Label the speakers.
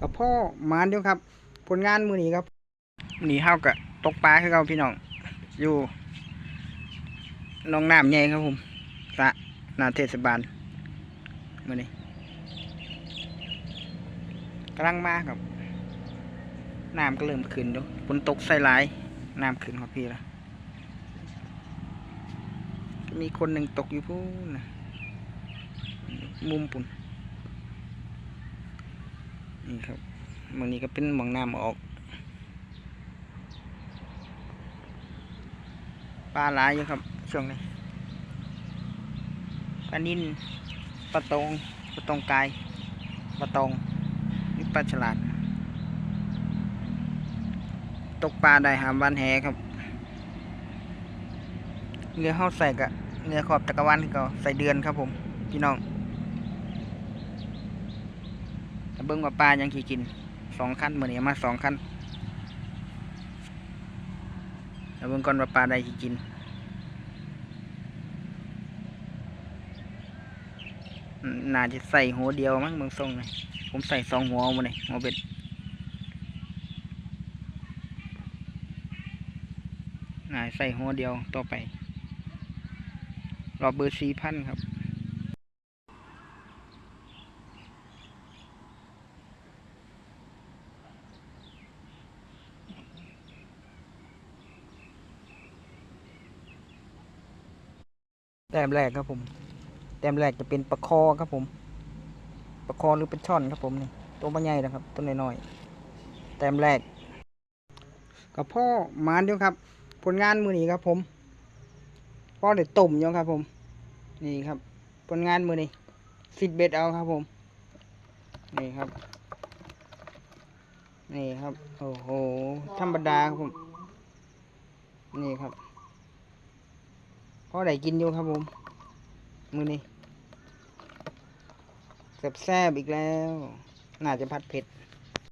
Speaker 1: กับพ่อมานเดียวครับ ผลงานมือนี้ครับหนี่เฮากับตกปลาคือเราพี่น้อง อยู่น้องน้ำใหญ่ครับผมสะนาเทศบาลมือนี้กำลังมาครับน้ำก็เริ่มขึ้นดูฝนตกใส่หลายน้ำขึ้นครับพี่ละมีคนหนึ่งตกอยู่พูนนะมุมปุ่น นี่ครับมือนี้ก็เป็นมองน้ำออก ปลาหลายอยู่ครับช่วงนี้ปลานิ่นปลาตองปลาตองกายปลาตองนี่ปลาฉลาด ตกปลาได้หามวันแหครับเรือเข้าใส่กะเรือขอบจักรวาลคือเขาใส่เดือนครับผมพี่น้องแต่เบิ้งว่าปลายังขี่กินสองขั้นเหมือนนี้มาสองขั้นแต่เบิ้งก่อนว่าปลาใดขี่กินน่าจะใส่หัวเดียวมั้งเบิ้งทรงเลยผมใส่สองหัวมาเลยหัวเบ็ดนาใส่หัวเดียวต่อไปรอบเบอร์สี่พันครับ แต้มแรกครับผม แต้มแรกจะเป็นปลาคอครับผมปลาคอหรือเป็นช่อนครับผมนี่ตัวมันใหญ่นะครับตัวน้อยๆแต้มแรกกับพ่อมานเดียวครับ ผลงานมือนี้ครับผมพ่อเด็ดต้มอยงครับผม นี่ครับ ผลงานมือนี้ฟิตเบ็ดเอาครับผม นี่ครับ นี่ครับ โอ้โหธรรมดาครับผม นี่ครับ พ่อได้กินอยู่ครับผมมือนี้แซ่บๆอีกแล้ว น่าจะผัดเผ็ด